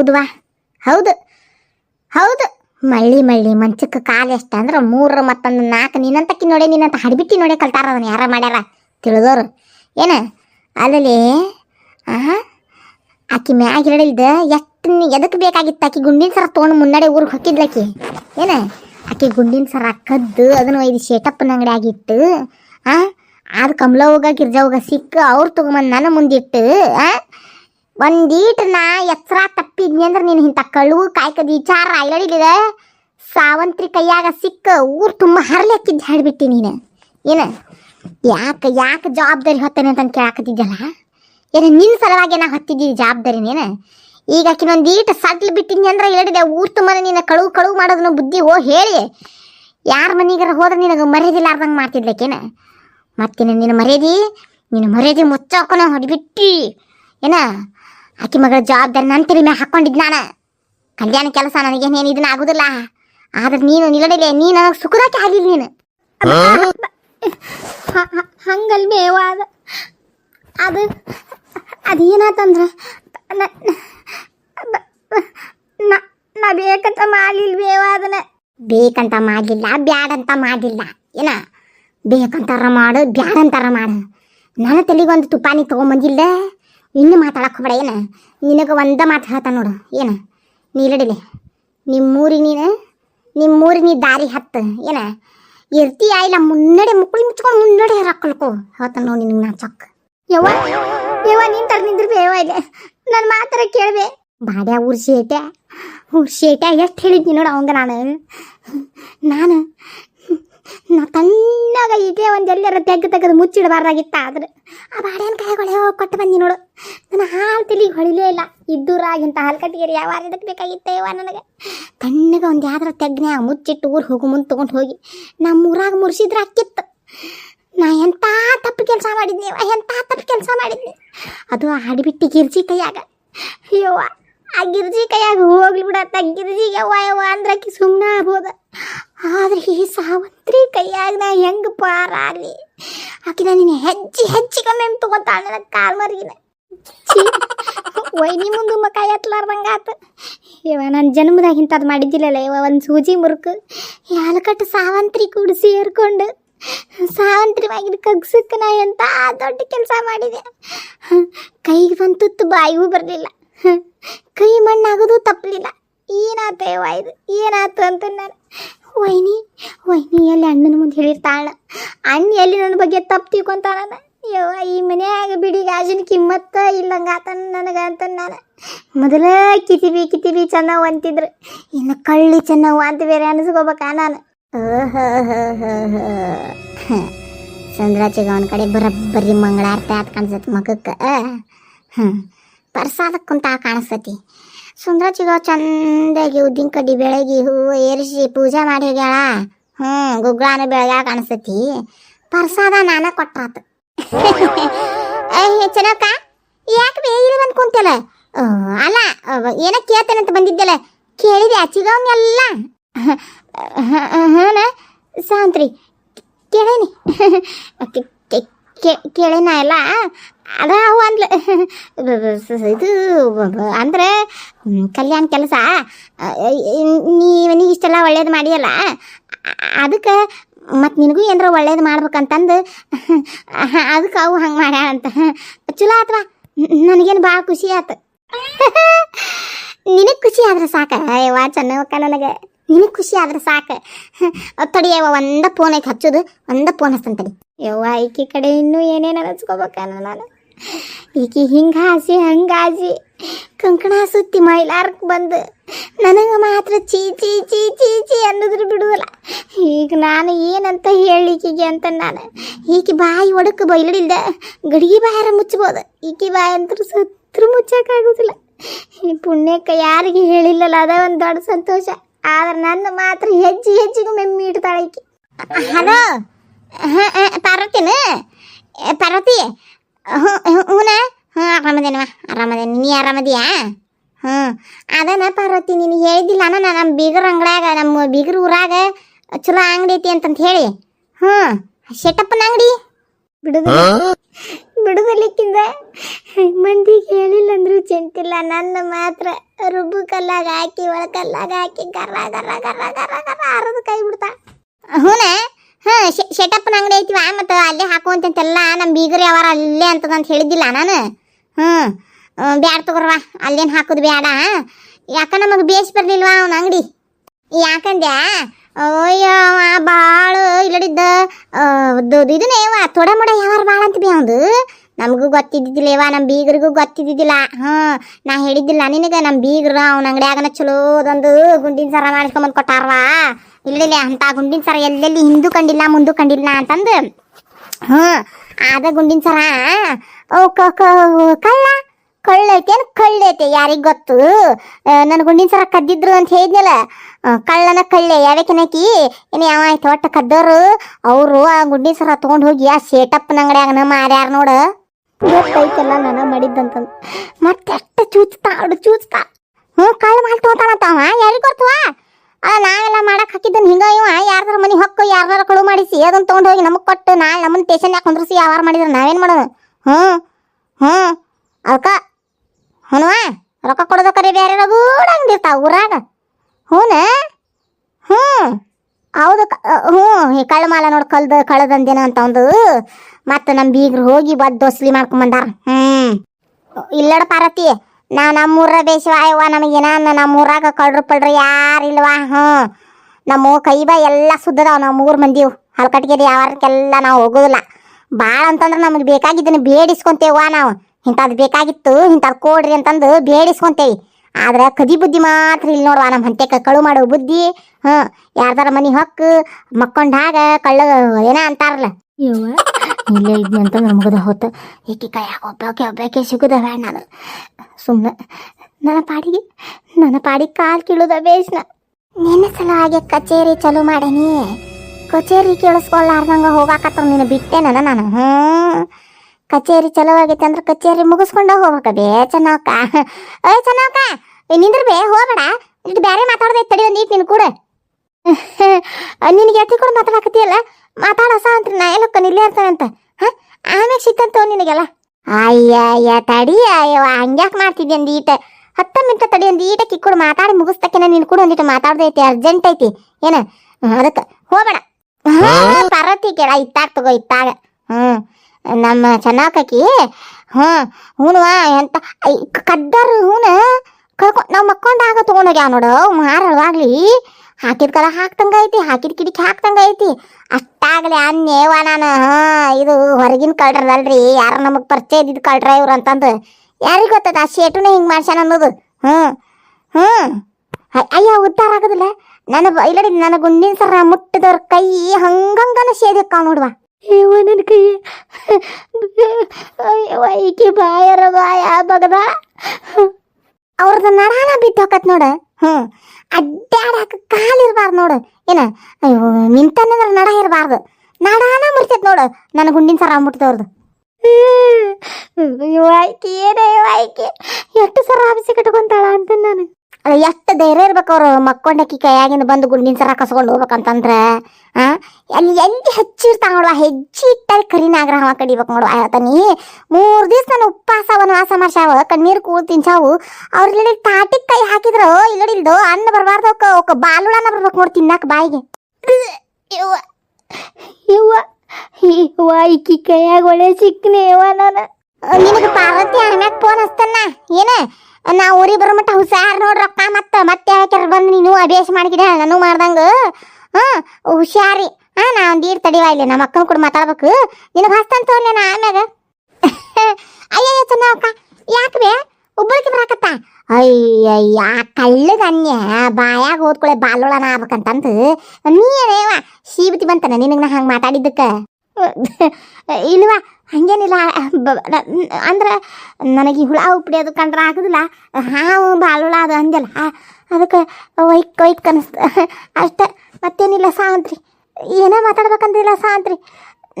ಹೌದ್ವಾ ಹೌದು. ಹೌದು. ಮಳ್ಳಿ ಮಳ್ಳಿ, ಮಂಚಕ್ಕೆ ಕಾಲು ಎಷ್ಟು ಅಂದ್ರೆ ಮೂರು ಮತ್ತೊಂದು ನಾಲ್ಕು ನಿನ್ನಂತಕ್ಕಿ ನೋಡಿ ನಿನ್ನಂತ ಹಡಿಬಿಟ್ಟಿ ನೋಡಿ ಕಲ್ತಾರ ಅದನ್ನ ಯಾರ ಮಾಡ್ಯಾರ ತಿಳಿದೋರು. ಏನು? ಅಲ್ಲಲ್ಲಿ, ಆಹಾ, ಆಕಿ ಮ್ಯಾಗ ಹಿಡಿಲ್ದ ಎಷ್ಟು ಎದಕ್ಕೆ ಬೇಕಾಗಿತ್ತು ಆಕಿ ಗುಂಡಿನ ಸರ ತೊಗೊಂಡು ಮುನ್ನಡೆ ಊರಿಗೆ ಹೊಕ್ಕಿದ್ಲಕಿ ಏನು? ಆಕಿ ಗುಂಡಿನ ಸರ ಕದ್ದು ಅದನ್ನ ಒಯ್ದು ಶೇಟಪ್ಪನ ಅಂಗಡಿ ಆಗಿಟ್ಟು ಆ ಅದು ಕಮಲವ್ಗ ಗಿರ್ಜವ್ಗ ಸಿಕ್ಕ ಅವ್ರು ತಗೊಂಬಂದು ನನ್ನ ಮುಂದಿಟ್ಟು ಆ ಒಂದೀಟ್ ನಾ ಎಚ್ಚರ ತಪ್ಪಿದ್ನಿ ಅಂದ್ರೆ ನೀನು ಇಂಥ ಕಳುವು ಕಾಯ್ಕದ ವಿಚಾರ ಅಲ್ಲಡಿಲಿದ ಸಾವಂತ್ರಿ ಕೈಯಾಗ ಸಿಕ್ಕ ಊರು ತುಂಬ ಹರಲಿ ಹಾಕಿದ್ದು ಹೇಳ್ಬಿಟ್ಟಿ ನೀನು. ಏನ? ಯಾಕೆ ಯಾಕೆ ಜವಾಬ್ದಾರಿ ಹೊತ್ತೇನೆ ಅಂತ ಕೇಳಾಕತ್ತಿದ್ದಲ್ಲ ಏನ ನಿನ್ನ ಸಲುವಾಗಿ ನಾ ಹೊತ್ತಿದ್ದೀವಿ ಜವಾಬ್ದಾರಿ ನೀನು ಈಗ ಆಕಿನೊಂದು ಈಟ ಸಡ್ಲ್ ಬಿಟ್ಟಿದ್ನಿ ಅಂದ್ರೆ ಹೇಳಿದೆ ಊರ್ ತುಂಬ ನಿನ್ನ ಕಳುವು ಕಳುವು ಮಾಡೋದನ್ನ ಬುದ್ಧಿ ಹೋ ಹೇಳಿ. ಯಾರ ಮನೆಗಾರ ಹೋದ್ರೆ ನಿನಗೆ ಮರ್ಯಾದಿಲ್ಲಾರ್ದಂಗೆ ಮಾಡ್ತಿದ್ಲಕ್ಕೇನ ಮತ್ತೆ ನಿನ್ನ ಮರ್ಯಾದಿ ನಿನ್ನ ಮರ್ಯಾದಿ ಮುಚ್ಚಾಕೋನ ಹೊಡಿಬಿಟ್ಟಿ. ಏನ? ಆಕಿ ಮಗಳ ಜವಾಬ್ದಾರಿ ನನ್ನ ತಲೆ ಮ್ಯಾಗ ಹಾಕೊಂಡಿದ್ ನಾನು. ಕಲ್ಯಾಣ ಕೆಲಸ ನನಗೇನೇನು ಇದನ್ನ ಆಗುದಿಲ್ಲ. ಆದ್ರೆ ನೀನು ನಿಲ್ಲಡಿಲೆ ನೀ ನನಗೆ ಸುಖದಾಕೆ ಆಗಿಲ್ಲ ನೀನು. ಹಂಗಲ್ಬೇವ ಅದು ಅದು ಅದೇನಾತಂದ್ರೆ ನ- ಬೇಕಂತ ಮಾಡಲಿಲ್ವೇವ ಅದನ್ನ ಬೇಕಂತ ಮಾಡಲಿಲ್ಲ ಬ್ಯಾಡಂತ ಮಾಡಿಲ್ಲ ಏನ? ಬೇಕಂತಾರ ಮಾಡು ಬ್ಯಾಡಂತಾರ ಮಾಡು. ನನ್ನ ತಲೆಗೊಂದು ತುಪ್ಪಾನಿ ತುಪಾನಿ ತೊಗೊಂಬಂದಿಲ್ಲ. ಇನ್ನು ಮಾತಾಡಕ್ಕೆ ಹೋಗ್ಬೇಡ, ಏನು? ನಿನಗೆ ಒಂದ ಮಾತು ಹೇಳ್ತಾನೆ ನೋಡು, ಏನು? ನೀಲಡಿಲಿ ನಿಮ್ಮೂರಿ ನೀನು ನಿಮ್ಮೂರಿಗೆ ನೀ ದಾರಿ ಹತ್ತು, ಏನ? ಇರ್ತೀಯ ಇಲ್ಲ ಮುನ್ನಡೆ ಮುಕ್ಕಳಿ ಮುಚ್ಕೊಂಡು ಮುನ್ನಡೆ ಹಾಕೊಳ್ಕೊ ಹೇಳ್ತಾನೆ ನೋಡು ನಿನಗೆ ನಾ ಚಕ್ ಯವ್ವ ಯವ್ವ, ನೀನ್ ತರ ನಿಂದಿರ್ಬೇವ ಇಲ್ಲ. ನನ್ನ ಮಾತ್ರ ಕೇಳ್ಬೆ. ಬಾಡ್ಯ ಉರ್ಸಿ ಶೇಟ ಉರ್ಸಿ ಶೇಟ ಎಷ್ಟು ಹೇಳಿದ್ನಿ ನೋಡು ಅವಂಗ ನಾನು. ನಾನು ನಾ ತಣ್ಣಗ ಇದೇ ಒಂದು ಎಲ್ಲರ ತೆಗ್ದು ತೆಗೆದು ಮುಚ್ಚಿಡಬಾರ್ದಾಗಿತ್ತ ಆದ್ರೆ. ಆ ಬಾಡೇನ ಕೈಗೊಳೆ ಕೊಟ್ಟು ಬಂದಿ ನೋಡು. ನನ್ನ ಹಾಲು ತಿಳಿ ಹೊಳಿಲೇ ಇಲ್ಲ. ಇದ್ದೂರಾಗಿಂತ ಹಾಲು ಕಟ್ಟಿಗೆರಿ ಯಾವಾಗ ಇದಕ್ಕೆ ಬೇಕಾಗಿತ್ತ ನನಗೆ. ತಣ್ಣಗ ಒಂದು ಯಾವ್ದಾರ ತೆಗ್ನೆ ಮುಚ್ಚಿಟ್ಟು ಊರು ಹೋಗು ಮುಂದೆ ತೊಗೊಂಡು ಹೋಗಿ. ನಮ್ಮ ಊರಾಗ ಮುರ್ಸಿದ್ರೆ ಅಕ್ಕಿತ್ತು ನಾ ಎಂಥ ತಪ್ಪು ಕೆಲಸ ಮಾಡಿದ್ನಿ ಎಂಥ ತಪ್ಪು ಕೆಲಸ ಮಾಡಿದ್ನಿ. ಅದು ಆ ಹಾಡಿಬಿಟ್ಟು ಗಿರ್ಜಿ ಕೈಯಾಗ. ಅಯ್ಯೋ ಆ ಗಿರ್ಜಿ ಕೈಯಾಗ ಹೋಗ್ಲಿ ಬಿಡತ್ತ. ಗಿರ್ಜಿಗೆ ಯವ್ವ ಯವ್ವ ಅಂದ್ರೆ ಆಕಿ ಸುಮ್ಮನೆ ಆಗ್ಬೋದ ಆದ್ರೆ ಈ ಸಾವಂತ್ರಿ ಕೈಯಾಗ ನಾ ಹೆಂಗ್ ಪಾರಾಗ್ಲಿ ಆಕಿ ನಿನ್ನ ಹೆಜ್ಜೆ ಹೆಜ್ಜಿಗೊಮ್ಮೆ ತಗೋತಾಳ ನನ್ನ ಕಾಲ್ ಮರಿಗಿನ. ವೈನಿ ಮುಂದೆ ಮಕ ಎತ್ಲಾರ್ದಂಗ ಆತ. ಇವ ನನ್ನ ಜನ್ಮದಾಗ ಇಂಥದ್ದು ಮಾಡಿದ್ದಿಲ್ಲಲ್ಲ ಇವ ಒಂದು ಸೂಜಿ ಮುರುಕು. ಯಾಲಕಟ್ಟು ಸಾವಂತ್ರಿ ಕೂಡ ಸೇರ್ಕೊಂಡು, ಸಾವಂತ್ರಿ ಆಗಿನ ಕಗ್ಸಕ್ಕೆ ನಾ ಎಂತ ದೊಡ್ಡ ಕೆಲಸ ಮಾಡಿದೆ. ಕೈಗೆ ಒಂದು ತುತ್ತು ಬಾಯಿಗೂ ಬರಲಿಲ್ಲ. ಕೈ ಮಣ್ಣಾಗೋದು ತಪ್ಪಲಿಲ್ಲ ಏನಾತ ಯವ್ವ ಇದು? ಏನಾತು ಅಂತ ನಾನು? ವೈನಿ ವೈನಿ ಎಲ್ಲಿ ಅಣ್ಣನ ಮುಂದೆ ಹೇಳಿರ್ತಾಳ? ಅಣ್ಣ ಎಲ್ಲಿ ನನ್ನ ಬಗ್ಗೆ ತಪ್ಪು ತಿಳ್ಕೊಂತಾನ ಯವ್ವ, ಈ ಮನ್ಯಾಗ ಬಿಡಿ, ಗಾಜಿನ ಕಿಮ್ಮತ್ತ ಇಲ್ಲಂಗ ಆತನ ನನಗೆ ಅಂತ ನಾನು. ಮೊದಲ ಕಿತಿಬಿ ಕಿತಿಬಿ ಚೆನ್ನವ್ ಅಂತಿದ್ರು. ಇನ್ನು ಕಳ್ಳಿ ಚೆನ್ನವ್ ಅಂತ ಬೇರೆ ಅನಿಸ್ಕೋಬೇಕ ನಾನು. ಚಂದ್ರಾಚಿಗೆ ಅವನ ಕಡೆ ಬರಬ್ಬರಿ ಮಂಗಳಾರತಿ ಆತ್ ಕಾಣಿಸತ್ ಮಗಕ್ಕೆ. ಹ್ಞೂ ಪರ್ಸಾದಕ್ಕಂತ ಕುಂತ ಕಾಣಿಸ್ತೈತಿ ಸುಂದ್ರಾಚಿಗ ಚಂದಾಗಿ ಉದ್ದಿನ ಕಡ್ಡಿ ಬೆಳಗಿ ಹೂವು ಏರಿಸಿ ಪೂಜೆ ಮಾಡಿ ಹೋಗ್ಯಾಳ. ಹ್ಞೂ ಗುಗ್ಗಳಾನ ಬೆಳಗ್ಯಾಗ ಕಾಣಿಸ್ತತಿ. ಪ್ರಸಾದ ನಾನ ಕೊಟ್ಟಾತ ಚೆನ್ನಕ್ಕ ಯಾಕೆ ಇಲ್ಲಿ ಬಂದು ಕುಂತಲ್ಲ ಅಲ್ಲ ಏನ ಅಂತ ಬಂದಿದ್ದಲ್ಲ. ಕೇಳಿದೆ ಅಚ್ಚಿಗವನ್ನೆಲ್ಲ ಹ್ಞೂ ಸಾಂತ್ರಿ ಕೇಳೇನಿ. ಕೇಳೇನ ಎಲ್ಲ. ಅದ ಅವು ಅಂದ್ಲ. ಇದು ಅಂದ್ರೆ ಕಲ್ಯಾಣ ಕೆಲಸ ನೀವನಿಗೆ ಇಷ್ಟೆಲ್ಲ ಒಳ್ಳೇದು ಮಾಡಿಯಲ್ಲ, ಅದಕ್ಕೆ ಮತ್ತು ನಿನಗೂ ಏನರ ಒಳ್ಳೇದು ಮಾಡ್ಬೇಕಂತಂದು, ಅದಕ್ಕೆ ಅವು ಹಂಗೆ ಮಾಡ್ಯಾಳ ಅಂತ ಚಲೋ ಆತ್ವಾ? ನನಗೇನು ಭಾಳ ಖುಷಿ ಆತು. ನಿನಗೆ ಖುಷಿ ಆದ್ರೆ ಸಾಕ. ಯವ್ವ, ಚೆನ್ನವಕ್ಕ ನನಗೆ. ನಿನಗೆ ಖುಷಿ ಆದ್ರೆ ಸಾಕು. ತಡಿ ಯವ್ವ, ಒಂದ ಫೋನ್ ಐತೆ ಹಚ್ಚೋದು, ಒಂದ ಫೋನ್ ಹಚ್ತಂತಡಿ ತಡಿ ಯವ್ವ, ಈಕಿ ಕಡೆ ಇನ್ನೂ ಏನೇನು ಅನಿಸ್ಕೋಬೇಕನ್ನ ನಾನು? ಈಕಿ ಹಿಂಗ ಹಾಸಿ ಹಂಗಾಸಿ ಕಂಕಣ ಸುತ್ತಿ ಮೈಲಾರಕ್ಕೆ ಬಂದು ನನಗೆ ಮಾತ್ರ ಚೀ ಚೀ ಚೀ ಚೀ ಚೀ ಅನ್ನೋದ್ರ ಬಿಡುವಲ್ಲ. ಈಗ ನಾನು ಏನಂತ ಹೇಳಿ ಈಕಿಗೆ ಅಂತ ನಾನು ಈಕೆ ಬಾಯಿ ಒಡಕ್ಕೆ ಬೈಲಿಲ್ದ ಗಡಿಗೆ ಬಾಯಾರ ಮುಚ್ಬೋದು. ಈಕಿ ಬಾಯಿ ಅಂತೂ ಸತ್ರು ಮುಚ್ಚಕ್ಕಾಗೋದಿಲ್ಲ ಈ ಪುಣ್ಯಕ್ಕೆ ಯಾರಿಗೆ ಹೇಳಿಲ್ಲಲ್ಲ ಅದ ಒಂದು ದೊಡ್ಡ ಸಂತೋಷ. ಆದ್ರೆ ನನ್ನ ಮಾತ್ರ ಹೆಜ್ಜೆ ಹೆಜ್ಜೆಗೂ ಮೆಮ್ಮಿ ಇಡ್ತಾಳೆ ಈಕಿ. ಹಲೋ? ಪಾರ್ವತಿನ? ಏ, ಪಾರ್ವತಿ ಹ್ಞೂ ಹ್ಞೂನ? ಹ್ಞೂ ಆರಾಮದೇನವ ಆರಾಮದೇನಿ. ನೀ ಆರಾಮದಿಯಾ? ಹ್ಞೂ. ಅದನ ಪಾರ್ವತಿ ನೀನು ಹೇಳಿದ್ದಿಲ್ಲ ಅಣ್ಣ ನಮ್ಮ ಬೀಗರ ಅಂಗಡ್ಯಾಗ ನಮ್ಮ ಬೀಗರ ಊರಾಗ ಚಲೋ ಅಂಗಡಿ ಐತಿ ಅಂತಂತ ಹೇಳಿ. ಹ್ಞೂ. ಶೆಟ್ಟಪ್ಪನ ಅಂಗಡಿ? ಬಿಡುಗಲಿ ಬಿಡುದಲಿಕ್ಕಿಂದ ಮಂದಿಗೆ ಹೇಳಿಲ್ಲ ಅಂದ್ರೂ ಚಿಂತಿಲ್ಲ. ನನ್ನ ಮಾತ್ರ ರುಬ್ಬು ಕಲ್ಲಾಗ ಹಾಕಿ ಒಳ ಕಲ್ಲಾಗ ಹಾಕಿ ಗರ್ರ ಗರ್ರ ಗರ್ರ ಗರ್ರ ಗರ್ರ ಅರದು ಕೈ ಬಿಡ್ತಾ. ಹೂನ ಹಾ ಶೆಟಪ್ಪನ ಅಂಗಡಿ ಐತಿವಾ ಮತ್ತು ಅಲ್ಲೇ ಹಾಕುವಂತೆಲ್ಲ ನಮ್ಮ ಬೀಗರು ಯಾವಾರ ಅಲ್ಲೇ ಅಂತದಂತ ಹೇಳಿದ್ದಿಲ್ಲ ನಾನು. ಹ್ಞೂ. ಬ್ಯಾಡ ತಗೋರ್ವಾ ಅಲ್ಲೇನು ಹಾಕೋದು ಬೇಡ ಯಾಕ ನಮಗೆ ಬೇಸ್ ಬರ್ಲಿಲ್ವಾ ಅವನ ಅಂಗಡಿ? ಯಾಕಂದ್ಯಾ? ಅಯ್ಯೋ ಭಾಳ ಇಲ್ಲಡಿದ್ದ. ಇದನ್ನೇವ ತೊಡ ಮೊಡ ಯಾವಾರ ಭಾಳ ಅಂತ ಬಿ ಅವಂದು? ನಮಗೂ ಗೊತ್ತಿದ್ದಿದ್ದಿಲ್ಲವ ನಮ್ಮ ಬೀಗರಿಗೂ ಗೊತ್ತಿದ್ದಿದ್ದಿಲ್ಲ. ಹಾಂ ನಾ ಹೇಳಿದ್ದಿಲ್ಲ ನಿನಗೆ ನಮ್ಮ ಬೀಗರು ಅವನ ಅಂಗಡಿಯಾಗನ ಚಲೋ ಅದೊಂದು ಗುಂಡಿನ ಸರ ಮಾಡಿಸ್ಕೊಂಬಂದು ಕೊಟ್ಟಾರವಾ? ಇಲ್ಲಿಲ್ಲ ಅಂತ ಗುಂಡಿನ ಸರ ಎಲ್ಲೆಲ್ಲಿ ಹಿಂದೂ ಕಂಡಿಲ್ಲ, ಮುಂದೂ ಕಂಡಿಲ್ಲ ಅಂತಂದು. ಹ್ಞೂ. ಆದ ಗುಂಡಿನ ಸರ, ಓ ಕಳ್ಳ ಕಳ್ಳ ಐತೇನು ಕಳ್ಳೈತೆ, ಯಾರಿಗೆ ಗೊತ್ತು? ನನ್ನ ಗುಂಡಿನ ಸರ ಕದ್ದಿದ್ರು ಅಂತ ಹೇಳಿದ್ನಲ್ಲ ಕಳ್ಳನ ಕಳ್ಳೆ, ಯಾವ್ಯಾಕಿ ಏನು ಯಾವ ಆಯ್ತು ಒಟ್ಟು ಕದ್ದೋರು? ಅವರು ಆ ಗುಂಡಿನ ಸರ ತೊಗೊಂಡು ಹೋಗಿ ಆ ಸೇಟಪ್ಪನ ಅಂಗಡಿಯಾಗನ ಮಾರ್ಯಾರ ನೋಡು. ಗೊತ್ತೈತಲ್ಲ, ನಾನು ಮಾಡಿದ್ದಂತಂದು. ಮತ್ತೆ ಚೂಚ್ತಾ ಅವಳು ಚೂಚ್ತಾ. ಹ್ಞೂ, ಕಳ್ಳ ಮಾಡಿ ತೊಗೊತಾನಂತ ಅವ, ಯಾರಿಗೆ ಗೊತ್ತವ ಅಲ್ಲ, ನಾವೆಲ್ಲ ಮಾಡಕ್ ಹಾಕಿದ್ದನ್ ಹಿಂಗ ಇವ. ಯಾರ್ದಾರ ಮನೆ ಹೊಕ್ಕು, ಯಾರ್ದಾರ ಕಳು ಮಾಡಿಸಿ. ಅದನ್ನ ತೊಗೊಂಡು ಹೋಗಿ ನಮಗ್ ಕೊಟ್ಟು ನಾಳೆ ನಮ್ಮನ್ ಸ್ಟೇಷನ್ ಯಾಕೆ ಕುಂದ್ರಿಸಿ ಯಾವಾರ ಮಾಡಿದ್ರೆ ನಾವೇನ್ ಮಾಡೋದು? ಹ್ಞೂ ಹ್ಞೂ. ಅದಕ್ಕ ಹ್ಞೂ ರೊಕ್ಕ ಕೊಡೋದು ಕರೆ ಬೇರೆ ಗೂಡಂಗಿರ್ತಾವ ಊರಾಗ. ಹ್ಞೂನ ಹ್ಞೂ. ಹೌದು ಹ್ಞೂ. ಈ ಕಳ್ಳ ಮಾಲ ನೋಡಿ ಕಳ್ದ ಕಳ್ಳದಂದೇನ ಅಂತ ಒಂದು ಮತ್ತೆ ನಮ್ಮ ಬೀಗ್ರು ಹೋಗಿ ಬದ್ದು ದೋಸ್ಲಿ ಮಾಡ್ಕೊಂಬಂದಾರ. ಹ್ಞೂ ಇಲ್ಲಡ ಪಾರ್ವತಿ. ನಾ ನಮ್ಮೂರ ಬೇಸವ ಅಯ್ಯವ್ವ ನಮಗೇನ ನಮ್ಮೂರಾಗ ಕಳ್ರು ಪಳ್ರು ಯಾರಿಲ್ವಾ ಹ್ಞೂ ನಮ್ಮ ಕೈ ಬಾ ಎಲ್ಲ ಸುದ್ದದಾವ ನಾವು ಮೂರು ಮಂದಿವು ಹಲ್ಕಟ್ಗೆರಿ ಯಾವಾರಕ್ಕೆಲ್ಲ ನಾವು ಹೋಗೋದಿಲ್ಲ. ಭಾಳ ಅಂತಂದ್ರೆ ನಮಗೆ ಬೇಕಾಗಿದ್ದನ್ನು ಬೇಡಿಸ್ಕೊಂತೇವ ನಾವು. ಇಂಥದ್ದು ಬೇಕಾಗಿತ್ತು ಇಂಥದ್ದು ಕೊಡ್ರಿ ಅಂತಂದು ಬೇಡಿಸ್ಕೊಂತೇವಿ. ಆದ್ರೆ ಕದಿ ಬುದ್ಧಿ ಮಾತ್ರ ಇಲ್ಲಿ ನೋಡುವ ನಮ್ಮ ಹಂತೆಕ ಕಳು ಮಾಡೋ ಬುದ್ಧಿ. ಹ್ಞೂ ಯಾರ್ದಾರ ಮನೆ ಹೊಕ್ಕು ಮಕ್ಕೊಂಡಾಗ ಕಳ್ಳ ಏನ ಅಂತಾರಲ್ಲ. ಇಲ್ಲೇ ಇದ್ನಂತ ನಮಗದ ಹೊತ್ತು ಈಕಿ ಕೈಯಾಗ ಒಬ್ಬಾಕೆ ಒಬ್ಬಾಕೆ ಸಿಗುದ ಬೇಡ ನಾನು. ಸುಮ್ಮನೆ ನನ್ನ ಪಾಡಿಗೆ ನನ್ನ ಪಾಡಿಗೆ ಕಾಲು ಕೀಳುದ ಬೇಸ್ನ ನಿನ್ನ ಸಲ ಹಾಗೆ ಕಚೇರಿ ಚಲೋ ಮಾಡೇನಿ. ಕಚೇರಿ ಕೇಳಿಸ್ಕೊಳ್ಳಾರ್ದಂಗ ಹೋಗಾಕತ್ತ ನೀನು ಬಿಟ್ಟೆನ ನಾನು, ಹ್ಞೂ. ಕಚೇರಿ ಚಲೋ ಆಗೈತೆ ಅಂದ್ರೆ ಕಚೇರಿ ಮುಗಿಸ್ಕೊಂಡ ಹೋಗ್ಬೇಕ ಬೇ ಚೆನ್ನವಕ್ಕ ಏ ಚೆನ್ನವಕ್ಕ ನಿಂದ್ರ ಬೇ, ಹೋಗಬೇಡ. ಇದು ಬೇರೆ ಮಾತಾಡ್ದೈತೆ ತಡಿ ಒಂದು ನಿನ್ ಕೂಡ. ನಿನಗೆ ಎತ್ತಿ ಕೂಡ ಮಾತಾಡಕತ್ತೀಯಲ್ಲ? ಮಾತಾಡಸ ಅಂತ ನಾ ಎಲ್ಲಕ್ಕ ನಿಲ್ಲೇ ಇರ್ತಾನಂತ. ಆಮ್ಯಾಗ ಸಿಕ್ಕಂತವ್ ನಿನಗೆಲ್ಲ. ಅಯ್ಯ ತಡಿ ಅಯ್ಯವ ಹಂಗ್ಯಾಕ್ ಮಾಡ್ತಿದ್ದೆ ಒಂದು ಈಟ? ಹತ್ತ ಮಿನಿಟ್ ತಡಿ ಒಂದು ಈಟ ಕಿಕ್ಕುಡು ಮಾತಾಡಿ ಮುಗಿಸ್ತಕ್ಕೆನ ನೀನು ಕೂಡ ಒಂದಿಟ್ಟು ಮಾತಾಡ್ದೈತಿ ಅರ್ಜೆಂಟ್ ಐತಿ ಏನ? ಅದಕ್ಕೆ ಹೋಗಬೇಡ. ಪಾರ್ವತಿ ಕೇಳ ಇತ್ತಾಗ ತಗೋ ಇತ್ತಾಗ. ಹ್ಞೂ ನಮ್ಮ ಚೆನ್ನಾಕಿ ಹ್ಞೂ ಹೂನುವ ಎಂತ ಕದ್ದಾರು ಹೂನ ಕಳ್ಕೊ ನಾವು ಮಕ್ಕೊಂಡಾಗ ತೊಗೊಂಡೋಗ್ಯಾವ ನೋಡು ಮಾರಳವಾಗ್ಲಿ ಹಾಕಿದ ಕಲ ಹಾಕ್ತಂಗ ಐತಿ, ಹಾಕಿದ ಕಿಡಿಕಿ ಹಾಕ್ತಂಗ ಐತಿ. ಅಷ್ಟಾಗಲಿ ಅನ್ನೇವ ನಾನು. ಇದು ಹೊರಗಿನ ಕಳ್ರದಲ್ರಿ, ಯಾರು ನಮಗೆ ಪರಿಚಯ ಇದ್ದಿದ್ದು ಕಳ್ರ ಇವ್ರು ಅಂತಂದು. ಯಾರಿಗೆ ಗೊತ್ತದ, ಆ ಶೇಟುನೇ ಹಿಂಗೆ ಮಾಡ್ಸ್ಯಾನ ಅನ್ನೋದು? ಹ್ಞೂ ಹ್ಞೂ ಅಯ್- ಅಯ್ಯ ಉದ್ಧಾರ ಆಗೋದಿಲ್ಲ. ನನ್ನ ಬೈಲಡಿ ನನ್ನ ಗುಂಡಿನ ಸರ ಮುಟ್ಟಿದವ್ರ ಕೈ ಹಂಗಂಗನ ಸೇದಿಕ್ಕಾವ್ ನೋಡುವ ಯವ್ವ ನನ್ನ ಕೈ. ಅಯ್ಯೋ ಈಕಿ ಬಾಯರ ಬಾಯ ಬಗದ ಅವ್ರದ್ದು ನಡಾನ ಬಿದ್ದು ಹೋಗತ್ ನೋಡ ಹ್ಞೂ ಅಡ್ಡಾಡಕ ಕಾಲು ಇರ್ಬಾರ್ದು ನೋಡು ಏನ ಅಯ್ಯೋ ನಿಂತಂದ್ರ ನಡ ಇರಬಾರ್ದು ನಡಾನ ಮುರಿತೈತ್ ನೋಡು ನನ್ನ ಗುಂಡಿನ ಸರ ಮುಟ್ಟಿದವ್ರದ್ದು ಯವ್ವ ಆಯ್ಕೆ ಏನೇ ಆಯ್ಕೆ ಎಷ್ಟು ಸರ ಆಫೀಸಿಗೆ ಕಟ್ಕೊಂತಾಳ ಅಂತ ನಾನು ಎಷ್ಟು ಧೈರ್ಯ ಇರ್ಬೇಕು ಅವ್ರು ಮಕ್ಕೊಂಡಕ್ಕಿ ಕೈಯಾಗಿಂದ ಬಂದು ಗುಂಡಿನ ಸರ ಕಸ್ಕೊಂಡು ಹೋಗ್ಬೇಕಂತಂದ್ರೆ ಆ? ಅಲ್ಲಿ ಎಲ್ಲಿ ಹೆಚ್ಚಿರ್ತಾವ ನೋಡುವ? ಹೆಜ್ಜೆ ಇಟ್ಟಾಗ ಕರಿನ ಆಗ್ರಹ ಕಡಿಬೇಕು ನೋಡುವ? ಆತನಿ ಮೂರು ದಿವಸ ನಾನು ಉಪವಾಸ ವನವಾಸ ಮಾಡ್ಸಾವ ಕಣ್ಣೀರು ಕೂಲ್ ತಿನ್ಸಾವು ಅವ್ರ ಇಲ್ಲಿ ತಾಟಿಗೆ ಕೈ ಹಾಕಿದ್ರು. ಇಲ್ಲಡಿಲ್ದು ಅನ್ನ ಬರಬಾರ್ದು. ಒಕ್ಕ ಬಾಲುಳನ ಬರ್ಬೇಕು ನೋಡಿ ತಿನ್ನಕ್ಕೆ ಬಾಯಿಗೆ. ಈಕಿ ಕೈಯಾಗ ಒಳ್ಳೆ ಸಿಕ್ಕನೆ ಯವ್ವ ನಾನು. ನಿನಗೆ ಪಾರ್ವತಿ ಅಣ್ಣಕ್ಕೆ ಫೋನ್ ಹಚ್ತಾನ? ಏನ? ನಾ ಊರಿಗೆ ಬರೋ ಮಟ್ಟ ಹುಷಾರ್ ನೋಡ್ರಿ ರೊಕ್ಕ ಮತ್ತ, ಮತ್ತೆ ಯಾಕೆ ಬಂದು ನೀನು ಅಭ್ಯಾಸ ಮಾಡಿಕಿದ ನಾನು ಮಾಡ್ದಂಗ, ಹಾ, ಹುಷಾರಿ. ಹಾ, ನಾ ಒಂದು ತಡಿವಾ ಇಲ್ಲಿ ನಮ್ಮ ಅಕ್ಕನ ಕೂಡ ಮಾತಾಡ್ಬೇಕು. ನಿನಗೆ ಹಸ್ತಂತ ನಾನು ಆಮ್ಯಾಗ. ಅಯ್ಯಯ್ಯ ಚೆನ್ನವಕ್ಕ ಯಾಕೆ ಬೇ? ಒಬ್ಬಳಿಗೆ ಬರಾಕತ್ತ ಅಯ್ಯಯ್ಯ ಕಳ್ಳದ ಅನ್ಯ, ಬಾಯಾಗ ಹೋದ್ಕೊಳೆ ಬಾಲೋಳನ ಆಗ್ಬೇಕಂತಂದು. ನೀ ಏನೇವ ಸೀಬತಿ ಬಂತನ ನಿನಗೆ ನಾ ಹಂಗೆ ಮಾತಾಡಿದ್ದಕ್ಕೆ? ಇಲ್ವಾ? ಹಾಗೇನಿಲ್ಲ. ಅಂದ್ರೆ ನನಗೆ ಹುಳ ಉಪ್ಪಡಿ ಅದು ಕಂಡ್ರೆ ಆಗೋದಿಲ್ಲ. ಹಾವು ಬಾಳುಳ ಅದು ಅಂದಲ್ಲ ಅದಕ್ಕೆ ವೈಕ್ ವೈಕ್ ಕನಸ್ತು ಅಷ್ಟೇ. ಮತ್ತೇನಿಲ್ಲ ಸಾವಂತ್ರಿ. ಏನೋ ಮಾತಾಡ್ಬೇಕಂತಿಲ್ಲ ಸಾವಂತ್ರಿ.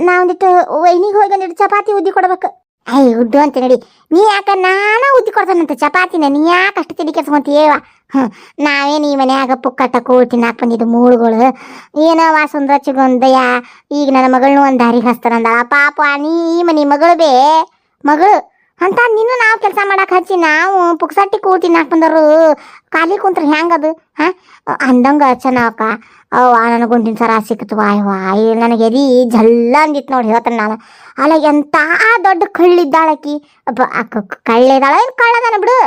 ನಾ ಒಂದಿಟ್ಟು ವೈನಿಗೆ ಹೋಗಿ ಒಂದಿಟ್ಟು ಚಪಾತಿ ಉದ್ದಿ ಕೊಡ್ಬೇಕು. ಅಯ್ಯ ಉದ್ದು ಅಂತ ನಡಿ. ನೀ ಯಾಕೆ ನಾನು ಉದ್ದಿ ಕೊಡ್ತಾನಂತ ಚಪಾತಿನ? ನೀ ಯಾಕೆ ಅಷ್ಟು ತಿಳಿ ಕೆಡ್ಸ್ಕೊಂತೀಯವ? ಹ್ಞೂ ನಾವೇನು ಈ ಮನ್ಯಾಗ ಪುಕ್ಕಟ್ಟ ಕೂಳ್ ನಾಕ್ ಬಂದಿದ್ದು ಮೂಳುಗಳು. ಏನೋ ವಾ ಚಿಗೊಂದಯ್ಯ, ಈಗ ನನ್ನ ಮಗಳನ್ನೂ ಒಂದು ದಾರಿಗೆ ಹಸ್ತಾರಂದ ಪಾಪ ನೀ ಈ ಮನೆ ಮಗಳು ಬೇ. ಮಗಳು, ಅಂತ ನಿನ್ನ ನಾವು ಕೆಲಸ ಮಾಡಕ್ಕೆ ಹಚ್ಚಿ ನಾವು ಪುಕ್ಸಟ್ಟಿ ಕೂತಿ ತಿನ್ನಾಕ ಬಂದರು ಖಾಲಿ ಕುಂತ್ರ ಹೆಂಗದು ಹಾ? ಅಂದಂಗ ಚೆನ್ನಾವಕ್ಕ ಅವ್ವ ನನಗೆ ಗುಂಡಿನ ಸರ ಸಿಕ್ತು ವಾಯ್ ವಾಯ್, ನನಗೆ ಎದಿ ಜಲ್ಲ ಅಂದಿತ್ತು ನೋಡಿ ಹೇಳ್ತಾನೆ ನಾನು. ಅಲ್ಲ ಎಂತ ದೊಡ್ಡ ಕಳ್ಳಿದ್ದಾಳಕಿ ಅಕ್ಕ, ಕಳ್ಳಿದಾಳ ಏನು ಕಳ್ಳದಾನ ಬಿಡು?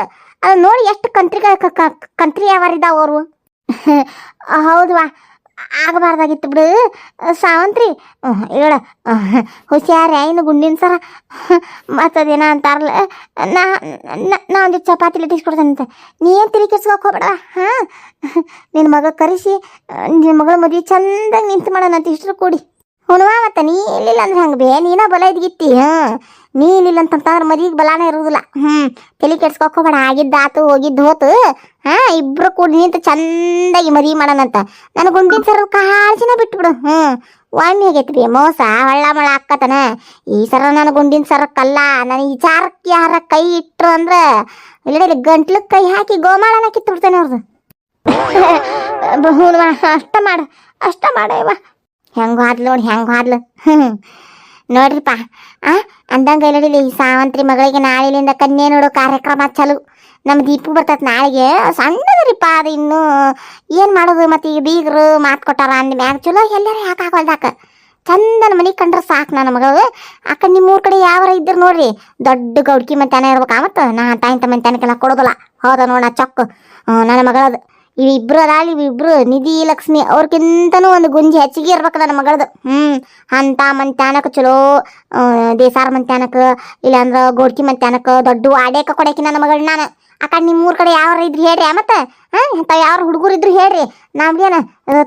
ಅದು ನೋಡಿ ಎಷ್ಟು ಕಂತ್ರಿ ಕಂತ್ರಿ ಯಾವಾರಿದ್ದಾವ ಅವರು. ಹೌದ್ವಾ? ಆಗಬಾರ್ದಾಗಿತ್ತು ಬಿಡು. ಸಾವಂತ್ರಿ ಹೇಳ. ಹುಷಾರ, ಏನು ಗುಂಡಿನ ಸರ? ಮತ್ತದೇನ ಅಂತಾರಲ್ಲ? ನಾ ನಾ- ಒಂದು ಚಪಾತಿ ಅಂತ. ನೀ ಏನು ತಿಳಿ ಕೆಡ್ಸ್ಕೊಕ್ ಹೋಗ್ಬೇಡ, ಹಾಂ? ನಿನ್ನ ಮಗ ಕರೆಸಿ ನಿನ್ನ ಮಗಳ ಮದುವೆ ಚಂದಾಗಿ ನಿಂತು ಮಾಡೋಣ ಅಂತ ಇಷ್ಟರು ಕೂಡಿ. ಹುಣವಾ ಮತ್ತೆ, ನೀ ಇಲ್ಲಿಲ್ಲ ಅಂದ್ರೆ ಹಂಗೆ ಬೇ, ನೀನ ಬಲ ಇದ್ಗಿತ್ತಿ ಹಾಂ ನೀ ಇಲ್ಲ ಅಂತಂತಂದ್ರೆ ಮದುವೆಗೆ ಬಲಾನೇ ಇರುವುದಿಲ್ಲ ಹ್ಞೂ ತಲೆ ಕೆಡ್ಸ್ಕೊಬೇಡ ಆಗಿದ್ದ ಆಗಿದ್ದಾತು ಹೋಗಿದ್ದು ಹೋತು. ಹಾಂ, ಇಬ್ರು ಕೂಡಿ ನಿಂತು ಚಂದಾಗಿ ಮದುವೆ ಮಾಡೋಣಂತ. ನನ್ನ ಗುಂಡಿನ ಸರ್ ಕಾಲ್ಸಿನ ಬಿಟ್ಬಿಡು. ಹ್ಞೂ ಒಮ್ಮೆ ಆಗೈತಿ ಬೇ ಮೋಸ, ಹಳ್ಳ ಮಳ ಅಕ್ಕತನ. ಈ ಸರ ನನ್ನ ಗುಂಡಿನ ಸರಕ್ಕಲ್ಲ ನನ್ನ ವಿಚಾರಕ್ಕೆ ಯಾರ ಕೈ ಇಟ್ರು ಅಂದ್ರೆ ಇಲ್ಲಡೆ ಗಂಟ್ಲು ಕೈ ಹಾಕಿ ಗೋಮಾಳನ ಕಿತ್ತು ಅವ್ರದ್ದು ಹ್ಞೂ ಅಷ್ಟ ಮಾಡು, ಅಷ್ಟ ಮಾಡೇವ ಹೆಂಗ ಹಾದ್ಲು ನೋಡಿ, ಹೆಂಗ ಹಾದ್ಲು. ಹ್ಞೂ ನೋಡ್ರಿಪ್ಪ. ಆ ಅಂದಂಗ ಹೇಳಿ ಈ ಸಾವಂತ್ರಿ ಮಗಳಿಗೆ ನಾಳೆಲಿಂದ ಕನ್ಯೆ ನೋಡೋ ಕಾರ್ಯಕ್ರಮ ಚಲು. ನಮ್ಮ ದೀಪು ಬರ್ತೈತೆ ನಾಳೆಗೆ. ಸಣ್ಣದ್ರಿಪ್ಪ ಅದು ಇನ್ನೂ. ಏನು ಮಾಡೋದು ಮತ್ತೆ ಈಗ ಬೀಗರು ಮಾತು ಕೊಟ್ಟಾರ ಅಂದ ಮ್ಯಾಗ. ಚಲೋ ಎಲ್ಲರೂ ಯಾಕೆ ಹಾಕೊಳ್ದಾಕ? ಚಂದನ ಮನೆ ಕಂಡ್ರೆ ಸಾಕು ನನ್ನ ಮಗಳು. ಅಕ್ಕ ನಿಮ್ಮ ಊರ ಕಡೆ ಯಾವಾರ ಇದ್ರು ನೋಡ್ರಿ. ದೊಡ್ಡ ಗೌಡ್ಕಿ ಮಂತಾನ ಇರ್ಬೇಕಾ ಮತ್ತು ನಾ ತಮ್ಮ ಮಂತಾನಕ್ಕೆಲ್ಲ ಕೊಡೋದಿಲ್ಲ. ಹೌದಾ ನೋಡ ಚೊಕ್ಕ. ನನ್ನ ಮಗಳದು. ಇವಿಬ್ರು ಅದಾಳ ಇವಿಬ್ರು ನಿಧಿ ಲಕ್ಷ್ಮಿ ಅವ್ರಕ್ಕಿಂತನೂ ಒಂದು ಗುಂಜಿ ಹೆಚ್ಚಿಗೆ ಇರ್ಬೇಕು ನನ್ನ ಮಗಳದು. ಹ್ಞೂ ಅಂತ ಮಂತ್ಯಾನಕ್ಕೆ ಚಲೋ ದೇಸಾರ್ ಮಂತ್ಯಾನಕ್ಕೆ ಇಲ್ಲಾಂದ್ರೆ ಗೋಡ್ಕಿ ಮಂತ್ಯಾನಕ್ಕೆ ದೊಡ್ಡ ಆಡೇಕ ಕೊಡಕ್ಕೆ ನನ್ನ ಮಗಳು ನಾನು. ಕಡೆ ನಿಮ್ಮ ಊರ ಕಡೆ ಯಾವ್ರ ಇದ್ರಿ ಹೇಳ್ರಿ ಮತ್ತೆ? ಹಾಂ, ಇಂಥ ಯಾರು ಹುಡುಗರು ಇದ್ರು ಹೇಳ್ರಿ.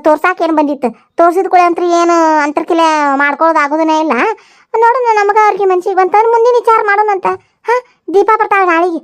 ತೋರ್ಸಾಕ ಏನು ಬಂದಿತ್ತು? ತೋರ್ಸಿದ ಕೂಡ ಅಂತ ಏನು ಅಂತರ್ಕಿಲೆ ಮಾಡ್ಕೊಳ್ಳೋದು ಆಗೋದನ್ನೇ ಇಲ್ಲ? ನೋಡೋಣ ನಮಗೆ ಅವ್ರಿಗೆ ಮನ್ಸಿಗೆ ಬಂತಂದ್ರೆ ಮುಂದಿನ ವಿಚಾರ ಮಾಡೋಣಂತ. ಹಾಂ, ದೀಪ ಬರ್ತಾಳೆ ನಾಳೆಗೆ.